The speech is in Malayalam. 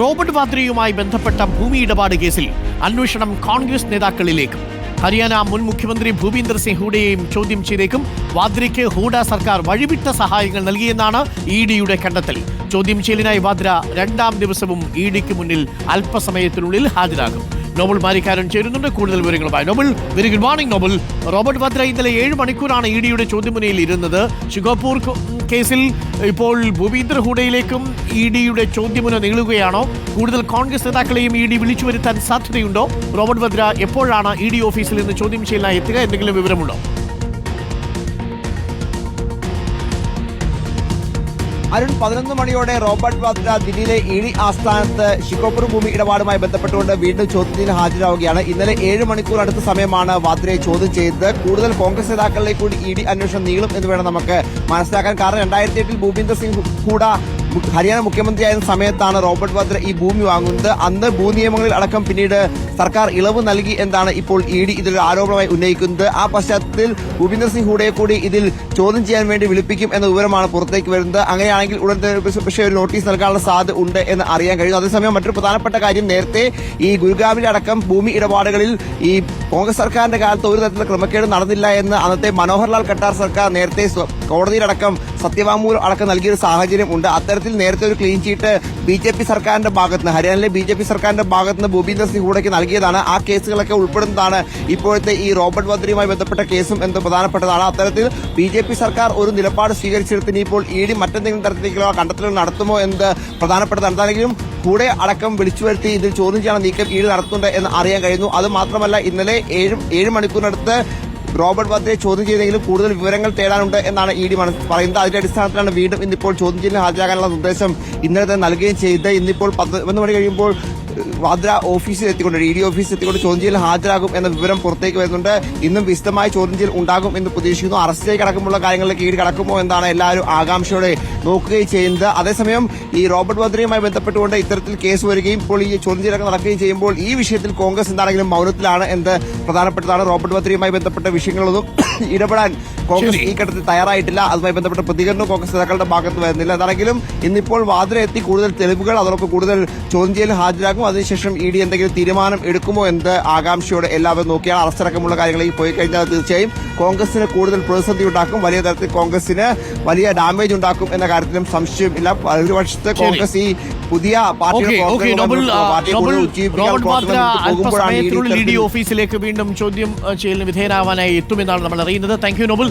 റോബർട്ട് വാദ്രയുമായി ബന്ധപ്പെട്ട ഭൂമി ഇടപാട് കേസിൽ അന്വേഷണം കോൺഗ്രസ് നേതാക്കളിലേക്ക്. ഹരിയാന മുൻ മുഖ്യമന്ത്രി ഭൂപീന്ദർ സിംഗ് ഹൂഡയെയും ചോദ്യം ചെയ്തേക്കും. വാദ്രയ്ക്ക് ഹൂഡ സർക്കാർ വഴിവിട്ട സഹായങ്ങൾ നൽകിയെന്നാണ് ഇ ഡിയുടെ കണ്ടെത്തൽ. ചോദ്യം ചെയ്യലിനായി വാദ്ര രണ്ടാം ദിവസവും ഇ ഡിക്ക് മുന്നിൽ അല്പസമയത്തിനുള്ളിൽ ഹാജരാകും. നോബൽ മാരിക്കാരൻ ചേരുന്നുണ്ട്. കൂടുതൽ വിവരങ്ങളുമായി Nobel very good morning Nobel Robert Vadra ഇന്നലെ ഏഴ് മണിക്കൂറാണ് ഇ ഡിയുടെ ചോദ്യമുനയിൽ ഇരുന്നത്. ഷിഗോപൂർ കേസിൽ ഇപ്പോൾ ഭൂപീന്ദർ ഹൂഡയിലേക്കും ഇ ഡിയുടെ ചോദ്യമുന നീളുകയാണോ? കൂടുതൽ കോൺഗ്രസ് നേതാക്കളെയും ഇ ഡി വിളിച്ചു വരുത്താൻ സാധ്യതയുണ്ടോ? റോബർട്ട് വദ്ര എപ്പോഴാണ് ഇ ഡി ഓഫീസിൽ നിന്ന് ചോദ്യം ചെയ്യലിനായി എത്തുക? എന്തെങ്കിലും വിവരമുണ്ടോ? അരുൺ പതിനൊന്ന് മണിയോടെ റോബർട്ട് വാദ്ര ദില്ലിയിലെ ഇഴി ആസ്ഥാനത്ത് ഷിക്കോപ്പൂർ ഭൂമി ഇടപാടുമായി ബന്ധപ്പെട്ടുകൊണ്ട് വീണ്ടും ചോദ്യത്തിന് ഹാജരാവുകയാണ്. ഇന്നലെ ഏഴ് മണിക്കൂർ അടുത്ത സമയമാണ് വാദ്രയെ ചോദ്യം ചെയ്തത്. കൂടുതൽ കോൺഗ്രസ് നേതാക്കളിലേക്ക് കൂടി ഇ ഡി അന്വേഷണം നീളും എന്ന് വേണം നമുക്ക് മനസ്സിലാക്കാൻ. കാരണം രണ്ടായിരത്തി എട്ടിൽ ഭൂപീന്ദർ സിംഗ് ഹൂഡ ഹരിയാന മുഖ്യമന്ത്രിയായിരുന്ന സമയത്താണ് റോബർട്ട് വാദ്ര ഈ ഭൂമി വാങ്ങുന്നത്. അന്ന് ഭൂനിയമങ്ങളിൽ അടക്കം പിന്നീട് സർക്കാർ ഇളവ് നൽകി എന്നാണ് ഇപ്പോൾ ഇ ഡി ഇതിലൊരു ആരോപണമായി ഉന്നയിക്കുന്നത്. ആ പശ്ചാത്തലത്തിൽ ഭൂപീന്ദർ സിംഗ് ഹൂഡയെ കൂടി ഇതിൽ ചോദ്യം ചെയ്യാൻ വേണ്ടി വിളിപ്പിക്കും എന്ന വിവരമാണ് പുറത്തേക്ക് വരുന്നത്. അങ്ങനെയാണെങ്കിൽ ഉടൻ തന്നെ പക്ഷേ ഒരു നോട്ടീസ് നൽകാനുള്ള സാധ്യത ഉണ്ട് എന്ന് അറിയാൻ കഴിയും. അതേസമയം മറ്റൊരു പ്രധാനപ്പെട്ട കാര്യം നേരത്തെ ഈ ഗുരുഗ്രാമിലെ അടക്കം ഭൂമി ഇടപാടുകളിൽ ഈ കോൺഗ്രസ് സർക്കാരിന്റെ കാലത്ത് ഒരു തരത്തിലുള്ള ക്രമക്കേട് നടന്നില്ല എന്ന് അന്നത്തെ മനോഹർലാൽ ഖട്ടാർ സർക്കാർ നേരത്തെ കോടതിയിലടക്കം സത്യവാങ്മൂലം അടക്കം നൽകിയൊരു സാഹചര്യം ഉണ്ട്. അത്തരത്തിൽ നേരത്തെ ഒരു clean cheat B J P സർക്കാരിന്റെ ഭാഗത്ത് നിന്ന് ഹരിയാനയിലെ ബി ജെ പി സർക്കാരിന്റെ ഭാഗത്ത് നിന്ന് ഭൂപീന്ദർ സിംഗ് ഹൂഡയ്ക്ക് നൽകിയതാണ്. ആ കേസുകളൊക്കെ ഉൾപ്പെടുന്നതാണ് ഇപ്പോഴത്തെ ഈ റോബർട്ട് വദ്രയുമായി ബന്ധപ്പെട്ട കേസും എന്ന് പ്രധാനപ്പെട്ടതാണ്. അത്തരത്തിൽ ബി ജെ പി സർക്കാർ ഒരു നിലപാട് സ്വീകരിച്ചെടുത്തിന് ഇപ്പോൾ ഇ ഡി മറ്റെന്തെങ്കിലും തരത്തിലേക്കുള്ള കണ്ടെത്തലുകൾ നടത്തുമോ എന്ന് പ്രധാനപ്പെട്ടതാണ്. എന്താണെങ്കിലും കൂടെ അടക്കം വിളിച്ചു വരുത്തി ഇതിൽ ചോദ്യം ചെയ്യാൻ നീക്കം ഈട് നടത്തുന്നുണ്ട് എന്ന് അറിയാൻ കഴിയുന്നു. അത് മാത്രമല്ല ഇന്നലെ ഏഴ് ഏഴ് മണിക്കൂറിനടുത്ത് റോബർട്ട് വദ്രയെ ചോദ്യം ചെയ്തെങ്കിലും കൂടുതൽ വിവരങ്ങൾ തേടാനുണ്ട് എന്നാണ് ഇ ഡി പറയുന്നത്. അതിന്റെ അടിസ്ഥാനത്തിലാണ് വീണ്ടും ഇന്നിപ്പോൾ ചോദ്യം ചെയ്യലിന് ഹാജരാകാനുള്ള നിർദ്ദേശം ഇന്നലെ തന്നെ നൽകുകയും ചെയ്ത് ഇന്നിപ്പോൾ പതിനൊന്ന് മണി കഴിയുമ്പോൾ വാദ്ര ഓഫീസിൽ എത്തിക്കൊണ്ട് ഇ ഡി ഓഫീസിൽ എത്തിക്കൊണ്ട് ചോദ്യം ചെയ്യൽ ഹാജരാകും എന്ന വിവരം പുറത്തേക്ക് വരുന്നുണ്ട്. ഇന്നും വിശദമായ ചോദ്യം ചെയ്യൽ ഉണ്ടാകും എന്ന് പ്രതീക്ഷിക്കുന്നു. അറസ്റ്റിലേക്ക് അടക്കമുള്ള കാര്യങ്ങളിലേക്ക് ഈട് കടക്കുമോ എന്നാണ് എല്ലാവരും ആകാംക്ഷയോടെ നോക്കുകയും ചെയ്യുന്നത്. അതേസമയം ഈ റോബർട്ട് വദ്രയുമായി ബന്ധപ്പെട്ടുകൊണ്ട് ഇത്തരത്തിൽ കേസ് വരികയും ഇപ്പോൾ ഈ ചോദ്യം ചെയ്യലൊക്കെ നടക്കുകയും ചെയ്യുമ്പോൾ ഈ വിഷയത്തിൽ കോൺഗ്രസ് എന്താണെങ്കിലും മൗനത്തിലാണ് എന്ത് പ്രധാനപ്പെട്ടതാണ് റോബർട്ട് വദ്രയുമായി ബന്ധപ്പെട്ട വിഷയങ്ങളൊന്നും ഇടപെടാൻ കോൺഗ്രസ് ഈ ഘട്ടത്തിൽ തയ്യാറായിട്ടില്ല. അതുമായി ബന്ധപ്പെട്ട പ്രതികരണം കോൺഗ്രസ് നേതാക്കളുടെ ഭാഗത്ത് വരുന്നില്ല. എന്താണെങ്കിലും ഇന്നിപ്പോൾ വാദ്ര എത്തി കൂടുതൽ തെളിവുകൾ അതോടൊപ്പം കൂടുതൽ ചോദ്യം ചെയ്യൽ ഹാജരാക്കും അതിനുശേഷം ഇ ഡി എന്തെങ്കിലും തീരുമാനം എടുക്കുമോ എന്ന് ആകാംക്ഷയോടെ എല്ലാവരും നോക്കിയാൽ അറസ്റ്റടക്കമുള്ള കാര്യങ്ങളിൽ പോയി കഴിഞ്ഞാൽ തീർച്ചയായും കോൺഗ്രസിന് കൂടുതൽ പ്രതിസന്ധി ഉണ്ടാക്കും. വലിയ തരത്തിൽ കോൺഗ്രസിന് വലിയ ഡാമേജ് ഉണ്ടാക്കും എന്ന കാര്യത്തിലും സംശയം ഒരു വർഷത്തെ കോൺഗ്രസ് ഈ പുതിയ പാർട്ടി ഓഫീസിലേക്ക് വീണ്ടും ചോദ്യം ചെയ്യലിന് വിധേയനാവാനായി എത്തുമെന്നാണ് നമ്മൾ അറിയുന്നത്. Thank you Nobel